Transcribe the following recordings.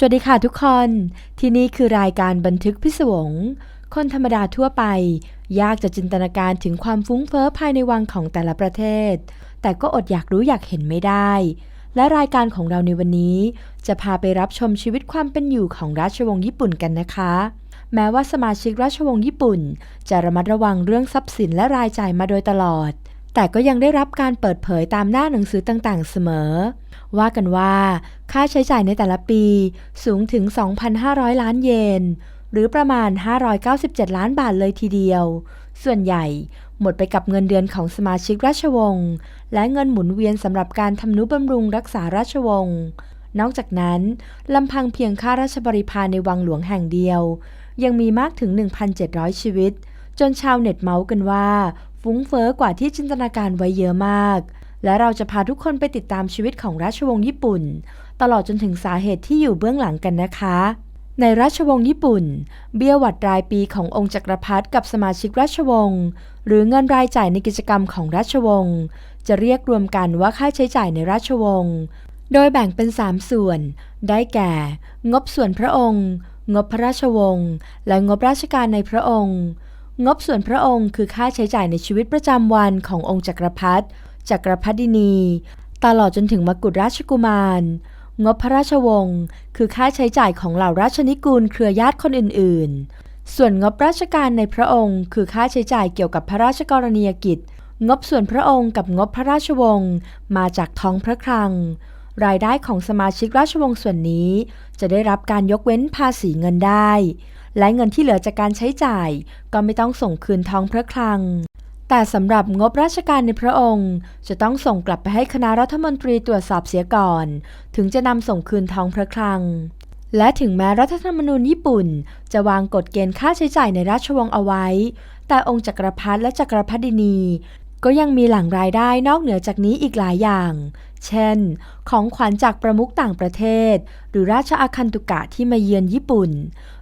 สวัสดีค่ะทุกคน ที่นี่คือรายการบันทึกพิศวง คนธรรมดาทั่วไป ยากจะจินตนาการถึงความฟุ้งเฟ้อภายในวังของแต่ละประเทศ แต่ก็อดอยากรู้อยากเห็นไม่ได้ และรายการของเราในวันนี้ จะพาไปรับชมชีวิตความเป็นอยู่ของราชวงศ์ญี่ปุ่นกันนะคะ แม้ว่าสมาชิกราชวงศ์ญี่ปุ่น จะระมัดระวังเรื่องทรัพย์สินและรายจ่ายมาโดยตลอด แต่ก็ยังได้รับการเปิดเผยตามหน้าหนังสือต่างๆ เสมอ ว่ากันว่า ค่าใช้จ่ายในแต่ละปีสูงถึง 2,500 ล้านเยน หรือประมาณ 597 ล้านบาทเลยทีเดียว ส่วนใหญ่หมดไปกับเงินเดือนของสมาชิกราชวงศ์และเงินหมุนเวียนสำหรับการทำนุบำรุงรักษาราชวงศ์ นอกจากนั้นลำพังเพียงค่าราชบริพารในวังหลวงแห่งเดียว ยังมีมากถึง 1,700 ชีวิต จนชาวเน็ตเมาส์กันว่า ฟุ้งเฟอ้อกว่าที่จินตนาการไว้เยอะมาก และเราจะพาทุกคนไปติดตามชีวิตของราชวงศ์ญี่ปุ่น ตลอดจนถึงสาเหตุที่อยู่เบื้องหลังกันนะคะ ในราชวงศ์ญี่ปุ่น เบี้ยหวัดรายปีขององค์จักรพรรดิกับสมาชิกราชวงศ์หรือเงินรายจ่ายในกิจกรรมของราชวงศ์จะเรียกรวมกันว่าค่าใช้จ่ายในราชวงศ์โดยแบ่งเป็น 3 ส่วน ได้แก่ งบส่วนพระองค์ งบพระราชวงศ์ และงบราชการในพระองค์ งบส่วนพระองค์คือค่าใช้จ่ายในชีวิตประจำวันขององค์จักรพรรดิจักรพรรดินี ตลอดจนถึงมกุฎราชกุมาร งบพระราชวงศ์คือค่าใช้จ่ายของเหล่าราชนิกูลเครือญาติคนอื่น ๆ ส่วนงบราชการในพระองค์คือค่าใช้จ่ายเกี่ยวกับพระราชกรณียกิจ งบส่วนพระองค์กับงบพระราชวงศ์มาจากท้องพระคลัง รายได้ของสมาชิกราชวงศ์ส่วนนี้ จะได้รับการยกเว้นภาษีเงินได้ และเงินที่เหลือจากการใช้จ่าย ก็ไม่ต้องส่งคืนท้องพระคลัง แต่สำหรับงบราชการในพระองค์ จะต้องส่งกลับไปให้คณะรัฐมนตรีตรวจสอบเสียก่อน ถึงจะนำส่งคืนท้องพระคลัง และถึงแม้รัฐธรรมนูญญี่ปุ่น จะวางกฎเกณฑ์ค่าใช้จ่ายในราชวงศ์เอาไว้ แต่องค์จักรพรรดิและจักรพรรดินีก็ยังมีหลั่งรายได้นอกเหนือจากนี้อีกหลายอย่าง เช่น ของขวัญจากประมุขต่างประเทศ หรือราชอาคันตุกะที่มาเยือนญี่ปุ่น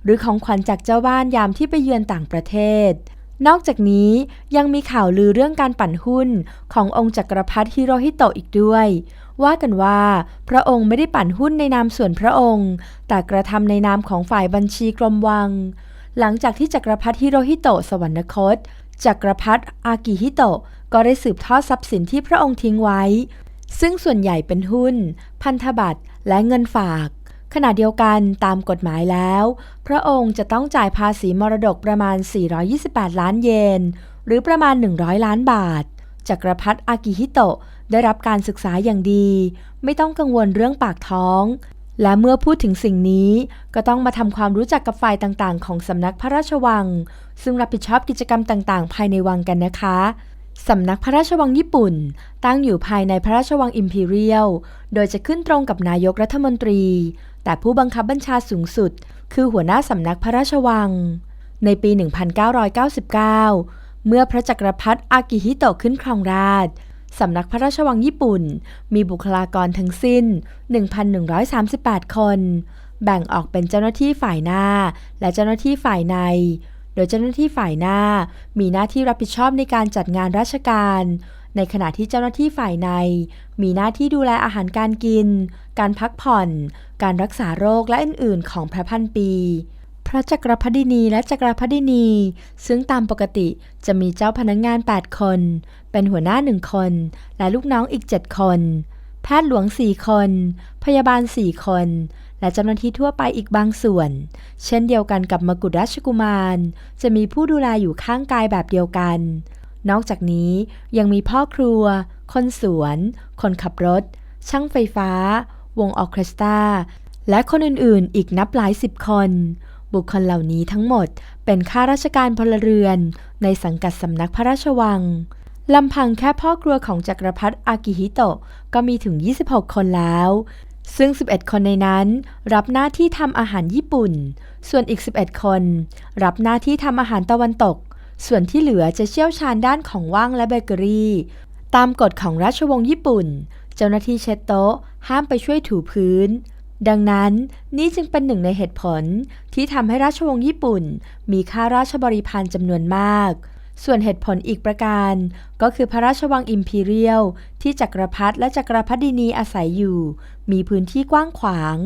หรือของขวัญจากเจ้าบ้านยามที่ไปเยือนต่างประเทศ นอกจากนี้ยังมีข่าวลือเรื่องการปั่นหุ้นขององค์จักรพรรดิฮิโรฮิโตะอีกด้วย ว่ากันว่า พระองค์ไม่ได้ปั่นหุ้นในนามส่วนพระองค์ แต่กระทำในนามของฝ่ายบัญชีกรมวัง หลังจากที่จักรพรรดิฮิโรฮิโตะสวรรคตจักรพรรดิอากิฮิโตะก็ได้สืบทอดทรัพย์สินที่พระองค์ทิ้งไว้ ซึ่งส่วนใหญ่เป็นหุ้น พันธบัตรและเงินฝาก ขณะเดียวกันตามกฎหมายแล้ว พระองค์จะต้องจ่ายภาษีมรดกประมาณ 428 ล้านเยน หรือประมาณ 100 ล้านบาท จักรพรรดิอากิฮิโตะได้รับการศึกษาอย่างดี ไม่ต้องกังวลเรื่องปากท้อง และเมื่อพูดถึงสิ่งนี้ ก็ต้องมาทำความรู้จักกับฝ่ายต่างๆ ของสำนักพระราชวัง ซึ่งรับผิดชอบกิจกรรมต่างๆ ภายในวังกันนะคะ สำนักพระราชวังญี่ปุ่น ตั้งอยู่ภายในพระราชวังอิมพีเรียล โดยจะขึ้นตรงกับนายกรัฐมนตรี แต่ผู้บังคับบัญชาสูงสุด คือหัวหน้าสำนักพระราชวัง ในปี 1999 เมื่อพระจักรพรรดิอากิฮิโตะขึ้นครองราชย์สำนักพระราชวังญี่ปุ่น มีบุคลากรทั้งสิ้น 1,138 คน แบ่งออกเป็นเจ้าหน้าที่ฝ่ายหน้า และเจ้าหน้าที่ฝ่ายใน โดยเจ้าหน้าที่ฝ่ายหน้า มีหน้าที่รับผิดชอบในการจัดงานราชการ ในขณะที่เจ้าหน้าที่ฝ่ายใน มีหน้าที่ดูแลอาหารการกิน การพักผ่อน การรักษาโรคและอื่น ๆ ของพระพันปี พระจักรพรรดินีและจักรพรรดินี ซึ่งตามปกติจะมีเจ้าพนักงงาน 8 คน เป็นหัวหน้าหนึ่งคน และลูกน้องอีก 7 คน แพทย์หลวง 4 คน พยาบาล 4 คน และเจ้าหน้าที่ทั่วไปอีกบางส่วน เช่นเดียวกันกับมกุฎราชกุมาร จะมีผู้ดูแลอยู่ข้างกายแบบเดียวกัน นอกจากนี้ยังมีพ่อครัว คนสวน คนขับรถ ช่างไฟฟ้า วงออเคสตรา และคนอื่นๆ อีกนับหลายสิบคน บุคคลเหล่านี้ทั้งหมดเป็นข้าราชการพลเรือน ในสังกัดสำนักพระราชวังลำพังแค่พ่อครัวของจักรพรรดิอากิฮิโตะก็มีถึง 26 คนแล้ว ซึ่ง 11 คนในนั้นรับหน้าที่ทำอาหารญี่ปุ่น ส่วนอีก 11 คน รับหน้าที่ทำอาหารตะวันตก ส่วนที่เหลือจะเชี่ยวชาญด้านของว่างและเบเกอรี่ ตามกฎของราชวงศ์ญี่ปุ่น เจ้าหน้าที่เช็ดโต๊ะ ห้ามไปช่วยถูพื้น ดังนั้นนี่จึงเป็นหนึ่งในเหตุผลที่ทำให้ราชวงศ์ญี่ปุ่น มีข้าราชบริพารจำนวนมาก ส่วนเหตุผลอีกประการ ก็คือพระราชวังอิมพีเรียลที่จักรพรรดิและจักรพรรดินีอาศัยอยู่ มีพื้นที่กว้างขวาง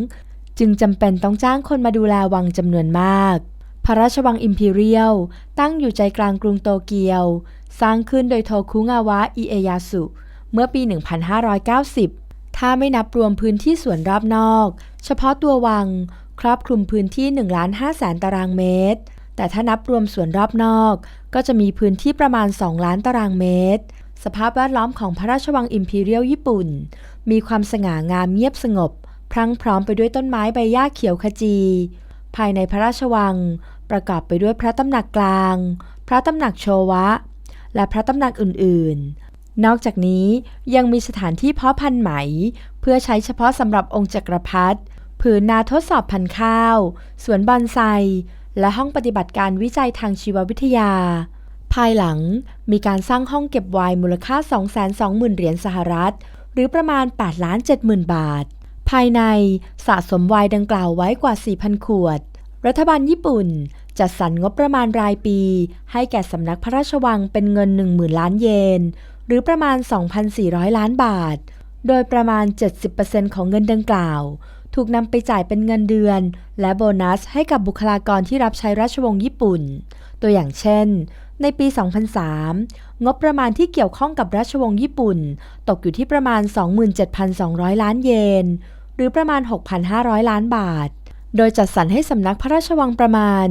จึงจำเป็นต้องจ้างคนมาดูแลวังจำนวนมาก พระราชวังอิมพีเรียลตั้งอยู่ใจกลางกรุงโตเกียว สร้างขึ้นโดยโทคุงาวะอิเอยาสุ เมื่อปี 1590 ถ้าไม่นับรวมพื้นที่ส่วนรอบนอก เฉพาะตัววังครอบคลุมพื้นที่1ล้าน5แสนตารางเมตร แต่ถ้านับรวมส่วนรอบนอก ก็จะมีพื้นที่ประมาณ 2 ล้านตารางเมตร สภาพแวดล้อมของพระราชวังอิมพีเรียลญี่ปุ่น มีความสง่างามเงียบสงบ พรั่งพร้อมไปด้วยต้นไม้ใบหญ้าเขียวขจี ภายในพระราชวัง ประกอบไปด้วยพระตำหนักกลาง พระตำหนักโชวะ และพระตำหนักอื่น ๆนอกจากนี้ยังมีสถานที่เพาะพันธุ์ไหม เพื่อใช้เฉพาะสำหรับองค์จักรพรรดิผืนนาทดสอบพันธุ์ข้าว สวนบอนไซ และห้องปฏิบัติการวิจัยทางชีววิทยา ภายหลังมีการสร้างห้องเก็บไวน์มูลค่า 220,000 เหรียญสหรัฐ หรือประมาณ8ล้าน70,000 บาท ภายในสะสมไวน์ดังกล่าวไว้กว่า 4,000 ขวด รัฐบาลญี่ปุ่นจัดสรรงบประมาณรายปี ให้แก่สำนักพระราชวังเป็นเงิน 10,000 ล้านเยน หรือประมาณ 2,400 ล้านบาท โดยประมาณ 70%ของเงินดังกล่าว ถูกนำไปจ่ายเป็นเงินเดือน และโบนัสให้กับบุคลากรที่รับใช้ราชวงศ์ญี่ปุ่น ตัวอย่างเช่น ในปี 2003 งบประมาณที่เกี่ยวข้องกับราชวงศ์ญี่ปุ่น ตกอยู่ที่ประมาณ 27,200 ล้านเยน หรือประมาณ 6,500 ล้านบาท โดยจัดสรรให้สำนักพระราชวังประมาณ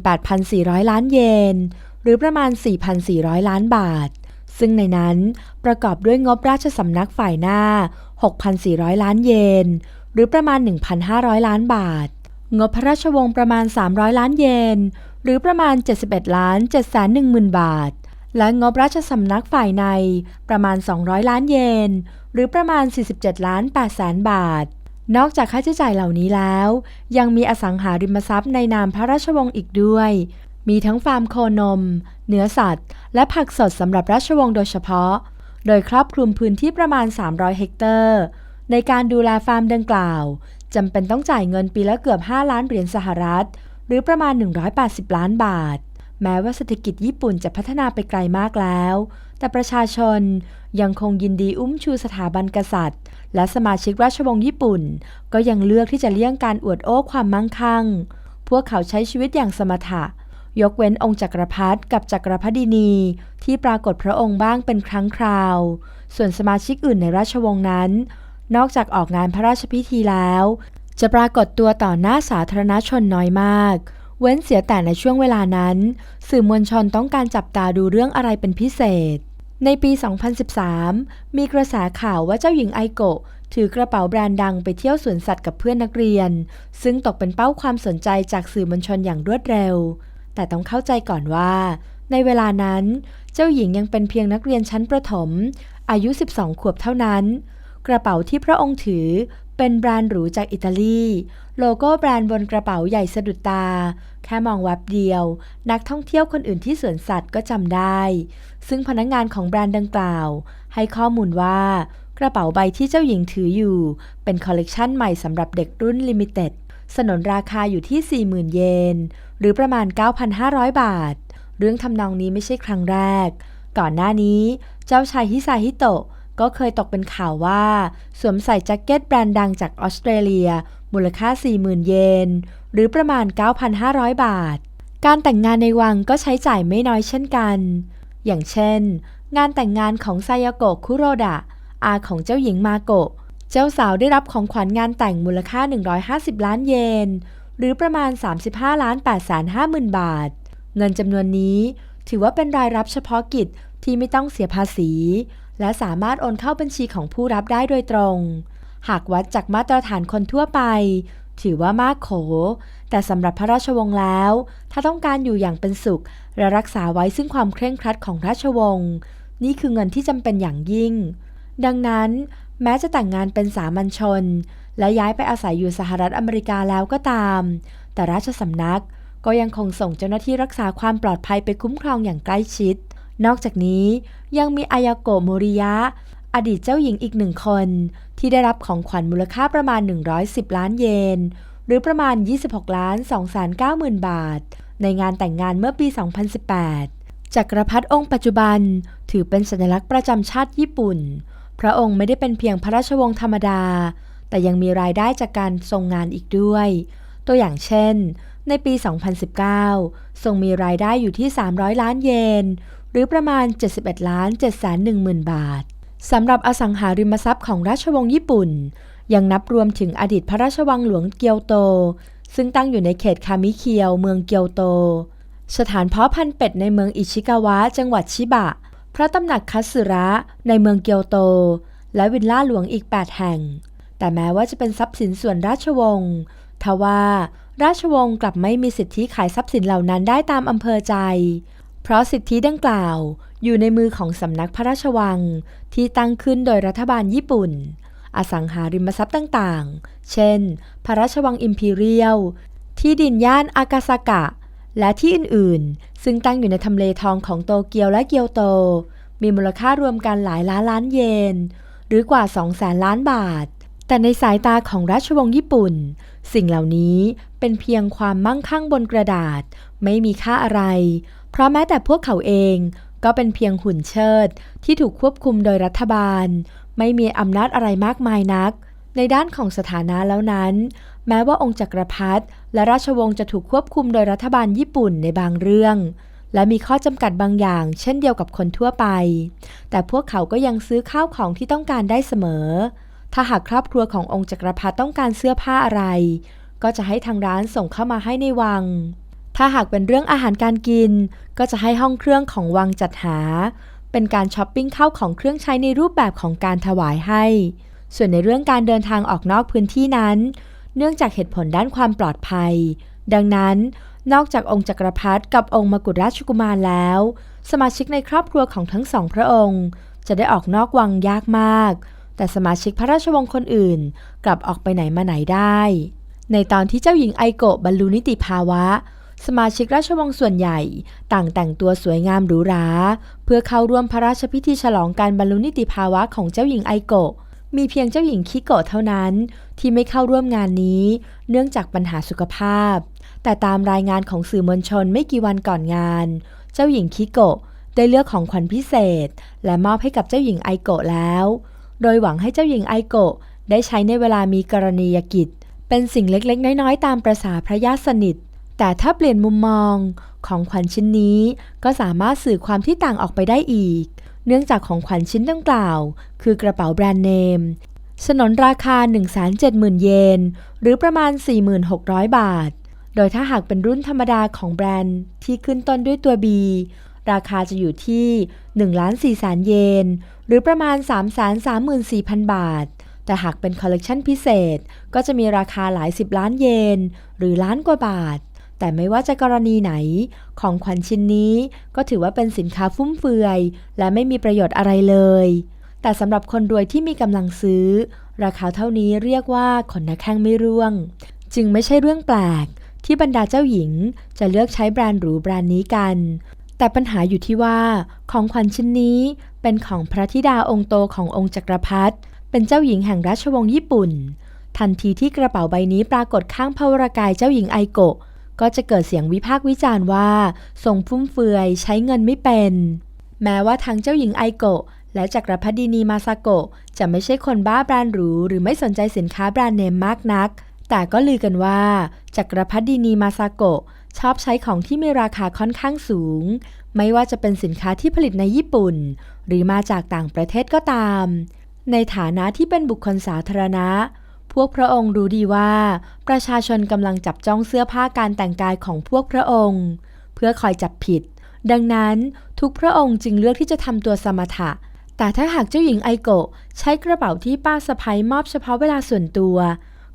18,400 ล้านเยน หรือประมาณ 4,400 ล้านบาทซึ่งในนั้นประกอบด้วยงบราชสำนักฝ่ายหน้า 6,400 ล้านเยน หรือประมาณ 1,500 ล้านบาท งบพระราชวงศ์ประมาณ 300 ล้านเยน หรือประมาณ 71ล้าน7 1 0 0 0 0 บาท และงบราชสำนักฝ่ายในประมาณ 200 ล้านเยน หรือประมาณ 47ล้าน8แสนบาท นอกจากค่าใช้จ่ายเหล่านี้แล้ว ยังมีอสังหาริมทรัพย์ในนามพระราชวงศ์อีกด้วย มีทั้งฟาร์มโคนม เนื้อสัตว์ และผักสดสำหรับราชวงศ์โดยเฉพาะ โดยครอบคลุมพื้นที่ประมาณ 300 เฮกเตอร์ ในการดูแลฟาร์มดังกล่าวจำเป็นต้องจ่ายเงินปีละเกือบ 5 ล้านเหรียญสหรัฐ หรือประมาณ 180 ล้านบาท แม้ว่าเศรษฐกิจญี่ปุ่นจะพัฒนาไปไกลมากแล้ว แต่ประชาชนยังคงยินดีอุ้มชูสถาบันกษัตริย์ และสมาชิกราชวงศ์ญี่ปุ่น ก็ยังเลือกที่จะเลี่ยงการอวดโอ้ความมั่งคั่ง พวกเขาใช้ชีวิตอย่างสมถะ ยกเว้นองค์จักรพรรดิกับจักรพรรดินี ที่ปรากฏพระองค์บ้างเป็นครั้งคราว ส่วนสมาชิกอื่นในราชวงศ์นั้น นอกจากออกงานพระราชพิธีแล้ว จะปรากฏตัวต่อหน้าสาธารณชนน้อยมาก เว้นเสียแต่ในช่วงเวลานั้น สื่อมวลชนต้องการจับตาดูเรื่องอะไรเป็นพิเศษ ในปี 2013 มีกระแสข่าวว่าเจ้าหญิงไอโกะถือกระเป๋าแบรนด์ดังไปเที่ยวสวนสัตว์กับเพื่อนนักเรียน ซึ่งตกเป็นเป้าความสนใจจากสื่อมวลชนอย่างรวดเร็ว แต่ต้องเข้าใจก่อนว่า ในเวลานั้น เจ้าหญิงยังเป็นเพียงนักเรียนชั้นประถม อายุ 12 ขวบเท่านั้น กระเป๋าที่พระองค์ถือเป็นแบรนด์หรูจากอิตาลี โลโก้แบรนด์บนกระเป๋าใหญ่สะดุดตา แค่มองแวบเดียว นักท่องเที่ยวคนอื่นที่สวนสัตว์ก็จำได้ ซึ่งพนักงงานของแบรนด์ดังกล่าว ให้ข้อมูลว่า กระเป๋าใบที่เจ้าหญิงถืออยู่ เป็นคอลเลกชันใหม่สำหรับเด็กรุ่นลิมิเต็ด สนนราคาอยู่ที่ 40,000 เยน หรือประมาณ 9,500 บาท เรื่องทำนองนี้ไม่ใช่ครั้งแรก ก่อนหน้านี้ เจ้าชายฮิซาฮิโตะ ก็เคยตกเป็นข่าวว่า สวมใส่แจ็คเก็ตแบรนด์ดังจากออสเตรเลีย มูลค่า 40,000 เยน หรือประมาณ 9,500 บาท การแต่งงานในวังก็ใช้จ่ายไม่น้อยเช่นกัน อย่างเช่น งานแต่งงานของไซยาโกะคุโรดะ อาของเจ้าหญิงมาโกะ เจ้าสาวได้รับของขวัญงานแต่งมูลค่า 150 ล้านเยน หรือประมาณ 35ล้าน8 5 0 0 0 0บาท เงินจำนวนนี้ถือว่าเป็นรายรับเฉพาะกิจที่ไม่ต้องเสียภาษี และสามารถโอนเข้าบัญชีของผู้รับได้โดยตรง หากวัดจากมาตรฐานคนทั่วไป ถือว่ามากโข แต่สำหรับพระราชวงศ์แล้ว ถ้าต้องการอยู่อย่างเป็นสุข และรักษาไว้ซึ่งความเคร่งครัดของราชวงศ์ นี่คือเงินที่จำเป็นอย่างยิ่ง ดังนั้น แม้จะแต่งงานเป็นสามัญชน และย้ายไปอาศัยอยู่สหรัฐอเมริกาแล้วก็ตาม แต่ราชสำนักก็ยังคงส่งเจ้าหน้าที่รักษาความปลอดภัยไปคุ้มครองอย่างใกล้ชิด นอกจากนี้ยังมีอายาโกะโมริยะ อดีตเจ้าหญิงอีกหนึ่งคน ที่ได้รับของขวัญมูลค่าประมาณ 110 ล้านเยน หรือประมาณ 26 ล้าน2 9 0 0 0 0บาท ในงานแต่งงานเมื่อปี 2018 จักรพรรดิองค์ปัจจุบัน ถือเป็นสัญลักษณ์ประจำชาติญี่ปุ่น พระองค์ไม่ได้เป็นเพียงพระราชวงศ์ธรรมดา แต่ยังมีรายได้จากการทรงงานอีกด้วย ตัวอย่างเช่น ในปี 2019 ทรงมีรายได้อยู่ที่ 300 ล้านเยน หรือประมาณ 71ล้าน7 1 0 0 0 บาทสำหรับอสังหาริมทรัพย์ของราชวงศ์ญี่ปุ่น ยังนับรวมถึงอดีตพระราชวังหลวงเกียวโต ซึ่งตั้งอยู่ในเขตคามิเคียว เมืองเกียวโต สถานเพาะพันธุ์เป็ดในเมืองอิชิกาวะ จังหวัดชิบะ พระตำหนักคัสึระในเมืองเกียวโต และวิลล่าหลวงอีก 8 แห่ง แต่แม้ว่าจะเป็นทรัพย์สินส่วนราชวงศ์ทว่าราชวงศ์กลับไม่มีสิทธิขายทรัพย์สินเหล่านั้นได้ตามอำเภอใจ เพราะสิทธิดังกล่าวอยู่ในมือของสำนักพระราชวังที่ตั้งขึ้นโดยรัฐบาลญี่ปุ่น อสังหาริมทรัพย์ต่างๆ เช่น พระราชวังอิมพีเรียล ที่ดินย่านอากาซากะ และที่อื่นๆ ซึ่งตั้งอยู่ในทำเลทองของโตเกียวและเกียวโต มีมูลค่ารวมกันหลายล้านล้านเยน หรือกว่า2แสนล้านบาท แต่ในสายตาของราชวงศ์ญี่ปุ่น สิ่งเหล่านี้เป็นเพียงความมั่งคั่งบนกระดาษ ไม่มีค่าอะไร เพราะแม้แต่พวกเขาเองก็เป็นเพียงหุ่นเชิด ที่ถูกควบคุมโดยรัฐบาล ไม่มีอำนาจอะไรมากมายนัก ในด้านของสถานะแล้วนั้น แม้ว่าองค์จักรพรรดิและราชวงศ์จะถูกควบคุมโดยรัฐบาลญี่ปุ่นในบางเรื่อง และมีข้อจำกัดบางอย่าง เช่นเดียวกับคนทั่วไป แต่พวกเขาก็ยังซื้อข้าวของที่ต้องการได้เสมอ ถ้าหากครอบครัวขององค์จักรพรรดิต้องการเสื้อผ้าอะไร ก็จะให้ทางร้านส่งเข้ามาให้ในวัง ถ้าหากเป็นเรื่องอาหารการกิน ก็จะให้ห้องเครื่องของวังจัดหา เป็นการช้อปปิ้งเข้าของเครื่องใช้ในรูปแบบของการถวายให้ ส่วนในเรื่องการเดินทางออกนอกพื้นที่นั้น เนื่องจากเหตุผลด้านความปลอดภัย ดังนั้น นอกจากองค์จักรพรรดิกับองค์มกุฎราชกุมารแล้ว สมาชิกในครอบครัวของทั้งสองพระองค์ จะได้ออกนอกวังยากมาก แต่สมาชิกพระราชวงศ์คนอื่น กลับออกไปไหนมาไหนได้ ในตอนที่เจ้าหญิงไอโกะบรรลุนิติภาวะ สมาชิกราชวงศ์ส่วนใหญ่ต่างแต่งตัวสวยงามหรูหรา เพื่อเข้าร่วมพระราชพิธีฉลองการบรรลุนิติภาวะของเจ้าหญิงไอโกะ มีเพียงเจ้าหญิงคิโกะเท่านั้น ที่ไม่เข้าร่วมงานนี้ เนื่องจากปัญหาสุขภาพ แต่ตามรายงานของสื่อมวลชนไม่กี่วันก่อนงาน เจ้าหญิงคิโกะได้เลือกของขวัญพิเศษ และมอบให้กับเจ้าหญิงไอโกะแล้ว โดยหวังให้เจ้าหญิงไอโกะได้ใช้ในเวลามีกรณียกิจ เป็นสิ่งเล็กๆ น้อยๆ ตามประษาพระญาติสนิท แต่ถ้าเปลี่ยนมุมมองของขวัญชิ้นนี้ ก็สามารถสื่อความที่ต่างออกไปได้อีก เนื่องจากของขวัญชิ้นดังกล่าว คือกระเป๋าแบรนด์เนมสนนราคา 170,000 เยน หรือประมาณ 4,600 บาท โดยถ้าหากเป็นรุ่นธรรมดาของแบรนด์ที่ขึ้นต้นด้วยตัว B ราคาจะอยู่ที่1ล้าน4แสนเยน หรือประมาณ 334,000 บาท แต่หากเป็นคอลเลกชันพิเศษ ก็จะมีราคาหลาย 10 ล้านเยน หรือล้านกว่าบาท แต่ไม่ว่าจะกรณีไหน ของขวัญชิ้นนี้ก็ถือว่าเป็นสินค้าฟุ่มเฟือย และไม่มีประโยชน์อะไรเลย แต่สำหรับคนรวยที่มีกำลังซื้อ ราคาเท่านี้เรียกว่าขนนักแข้งไม่ร่วง จึงไม่ใช่เรื่องแปลก ที่บรรดาเจ้าหญิงจะเลือกใช้แบรนด์หรูแบรนด์นี้กัน แต่ปัญหาอยู่ที่ว่า ของขวัญชิ้นนี้เป็นของพระธิดาองค์โตขององค์จักรพรรดิเป็นเจ้าหญิงแห่งราชวงศ์ญี่ปุ่น ทันทีที่กระเป๋าใบนี้ปรากฏข้างพระวรากายเจ้าหญิงไอโกะ ก็จะเกิดเสียงวิพากษ์วิจารณ์ว่าทรงฟุ่มเฟือยใช้เงินไม่เป็น แม้ว่าทั้งเจ้าหญิงไอโกะและจักรพรรดินีมาซาโกะจะไม่ใช่คนบ้าแบรนด์หรูหรือไม่สนใจสินค้าแบรนด์เนมมากนัก แต่ก็ลือกันว่าจักรพรรดินีมาซาโกะชอบใช้ของที่มีราคาค่อนข้างสูง ไม่ว่าจะเป็นสินค้าที่ผลิตในญี่ปุ่น หรือมาจากต่างประเทศก็ตาม ในฐานะที่เป็นบุคคลสาธารณะ พวกพระองค์รู้ดีว่า ประชาชนกำลังจับจ้องเสื้อผ้าการแต่งกายของพวกพระองค์ เพื่อคอยจับผิด ดังนั้นทุกพระองค์จึงเลือกที่จะทำตัวสมถะ แต่ถ้าหากเจ้าหญิงไอโกะใช้กระเป๋าที่ป้าสะพ้ยมอบเฉพาะเวลาส่วนตัว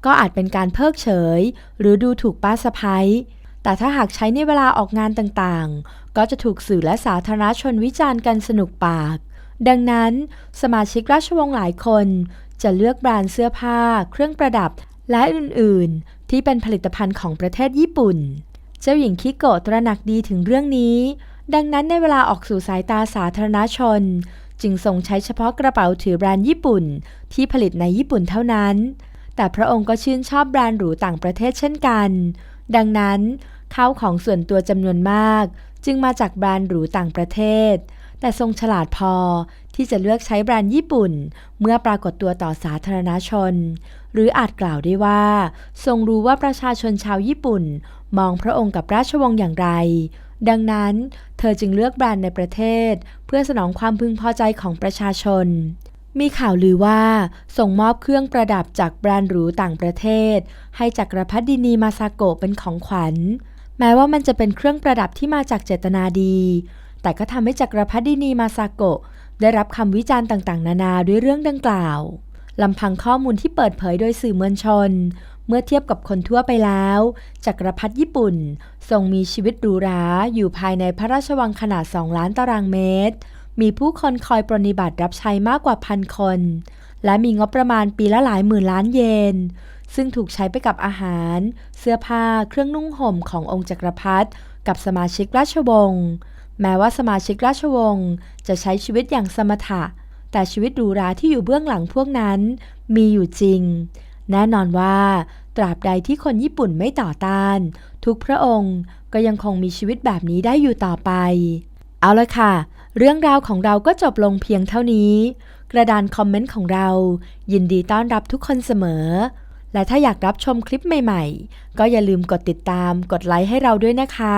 ก็อาจเป็นการเพิกเฉย หรือดูถูกป้าสะพ้ยแต่ถ้าหากใช้ในเวลาออกงานต่างๆ ก็จะถูกสื่อและสาธารณชนวิจารณ์กันสนุกปาก ดังนั้น สมาชิกราชวงศ์หลายคน จะเลือกแบรนด์เสื้อผ้า เครื่องประดับ และอื่น ๆ ที่เป็นผลิตภัณฑ์ของประเทศญี่ปุ่น เจ้าหญิงคิโกะตระหนักดีถึงเรื่องนี้ ดังนั้นในเวลาออกสู่สายตาสาธารณชน จึงทรงใช้เฉพาะกระเป๋าถือแบรนด์ญี่ปุ่น ที่ผลิตในญี่ปุ่นเท่านั้น แต่พระองค์ก็ชื่นชอบแบรนด์หรูต่างประเทศเช่นกัน ดังนั้นข้าวของส่วนตัวจำนวนมาก จึงมาจากแบรนด์หรูต่างประเทศ แต่ทรงฉลาดพอ ที่จะเลือกใช้แบรนด์ญี่ปุ่น เมื่อปรากฏตัวต่อสาธารณชน หรืออาจกล่าวได้ว่า ทรงรู้ว่าประชาชนชาวญี่ปุ่น มองพระองค์กับราชวงศ์อย่างไร ดังนั้น เธอจึงเลือกแบรนด์ในประเทศ เพื่อสนองความพึงพอใจของประชาชนมีข่าวลือว่าส่งมอบเครื่องประดับจากแบรนด์หรูต่างประเทศ ให้จักรพรรดินีมาซาโกะเป็นของขวัญ แม้ว่ามันจะเป็นเครื่องประดับที่มาจากเจตนาดี แต่ก็ทำให้จักรพรรดินีมาซาโกะ ได้รับคำวิจารณ์ต่างๆ นานาด้วยเรื่องดังกล่าวลำพังข้อมูลที่เปิดเผยโดยสื่อมวลชน เมื่อเทียบกับคนทั่วไปแล้ว จักรพรรดิญี่ปุ่น ทรงมีชีวิตหรูหราอยู่ภายในพระราชวังขนาด 2 ล้านตารางเมตร มีผู้คนคอยปรนนิบัติรับใช้มากกว่าพันคน และมีงบประมาณปีละหลายหมื่นล้านเยน ซึ่งถูกใช้ไปกับอาหาร เสื้อผ้า เครื่องนุ่งห่มขององค์จักรพรรดิกับสมาชิกราชวงศ์ แม้ว่าสมาชิกราชวงศ์จะใช้ชีวิตอย่างสมถะ แต่ชีวิตหรูหราที่อยู่เบื้องหลังพวกนั้น มีอยู่จริง แน่นอนว่า ตราบใดที่คนญี่ปุ่นไม่ต่อต้าน ทุกพระองค์ก็ยังคงมีชีวิตแบบนี้ได้อยู่ต่อไป เอาละค่ะ เรื่องราวของเราก็จบลงเพียงเท่านี้ กระดานคอมเมนต์ของเรา ยินดีต้อนรับทุกคนเสมอ และถ้าอยากรับชมคลิปใหม่ ๆ ก็อย่าลืมกดติดตาม กดไลค์ให้เราด้วยนะคะ